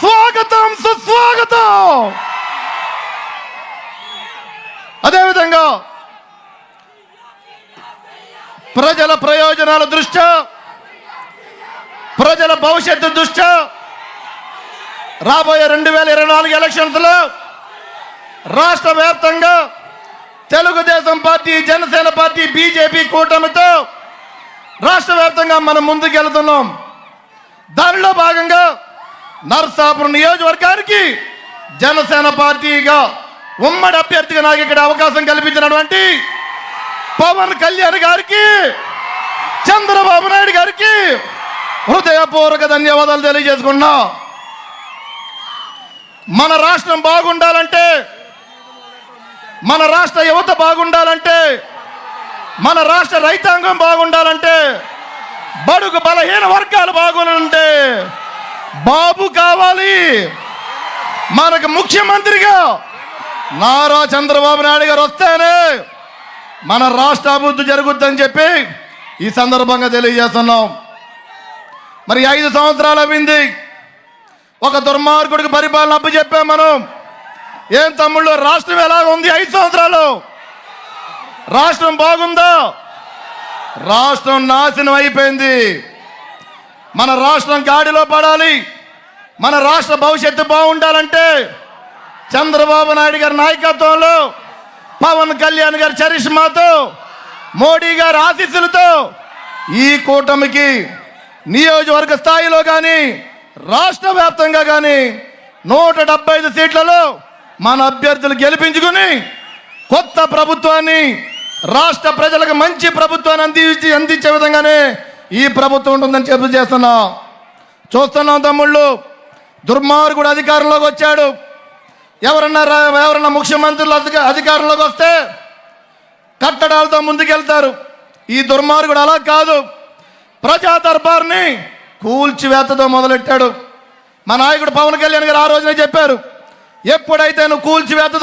స్వాగతం సుస్వాగతం! అదేవిధంగా ప్రజల ప్రయోజనాల దృష్ట్యా ప్రజల భవిష్యత్తు దృష్ట్యా రాబోయే రెండు వేల ఇరవై నాలుగు ఎలక్షన్స్లో రాష్ట్ర వ్యాప్తంగా Telugu Desam party Janasena party BJP కూటమితో రాష్ట్ర వ్యాప్తంగా మనం ముందుకెళ్తున్నాం. దానిలో భాగంగా నర్సాపురం నియోజకవర్గానికి జనసేన పార్టీగా ఉమ్మడి అభ్యర్థిగా నాకు ఇక్కడ అవకాశం కల్పించినటువంటి పవన్ కళ్యాణ్ గారికి చంద్రబాబు నాయుడు గారికి హృదయపూర్వక ధన్యవాదాలు తెలియజేసుకున్నా మన రాష్ట్రం బాగుండాలంటే మన రాష్ట్ర యువత బాగుండాలంటే మన రాష్ట్ర రైతాంగం బాగుండాలంటే బడుగు బలహీన వర్గాలు బాగుండాలంటే బాబు కావాలి. మనకు ముఖ్యమంత్రిగా నారా చంద్రబాబు నాయుడు గారు వస్తేనే మన రాష్ట్ర అభివృద్ధి జరుగుద్దని చెప్పి ఈ సందర్భంగా తెలియజేస్తున్నాం. మరి ఐదు సంవత్సరాలు అయింది. ఒక దుర్మార్గుడికి పరిపాలన అప్పు చెప్పాం మనం. ఏం తమ్ముళ్ళు రాష్ట్రం ఎలా ఉంది ఐదు సంవత్సరాలు? రాష్ట్రం బాగుందా? రాష్ట్రం నాశనం అయిపోయింది. మన రాష్ట్రం గాడిలో పడాలి. మన రాష్ట్ర భవిష్యత్తు బాగుండాలంటే చంద్రబాబు నాయుడు గారి నాయకత్వంలో పవన్ కళ్యాణ్ గారి చరిష్మాతో మోడీ గారి ఆశీస్సులతో ఈ కూటమికి నియోజకవర్గ స్థాయిలో కానీ రాష్ట్ర వ్యాప్తంగా కానీ నూట డెబ్బై ఐదు సీట్లలో మన అభ్యర్థులు గెలిపించుకుని కొత్త ప్రభుత్వాన్ని రాష్ట్ర ప్రజలకు మంచి ప్రభుత్వాన్ని అందించి అందించే విధంగానే ఈ ప్రభుత్వం ఉంటుందని చెప్పు చేస్తున్నా. చూస్తున్నాం తమ్ముళ్ళు. దుర్మార్గుడు అధికారంలోకి వచ్చాడు. ఎవరన్నా ఎవరన్నా ముఖ్యమంత్రులు అధిక- అధికారంలోకి వస్తే కట్టడాలతో ముందుకెళ్తారు. ఈ దుర్మార్గుడు అలా కాదు. ప్రజా దర్బార్ని కూల్చివేతతో మొదలెట్టాడు. మా నాయకుడు పవన్ కళ్యాణ్ గారు ఆ రోజునే చెప్పారు. ఎప్పుడైతే నువ్వు కూల్చివేతతో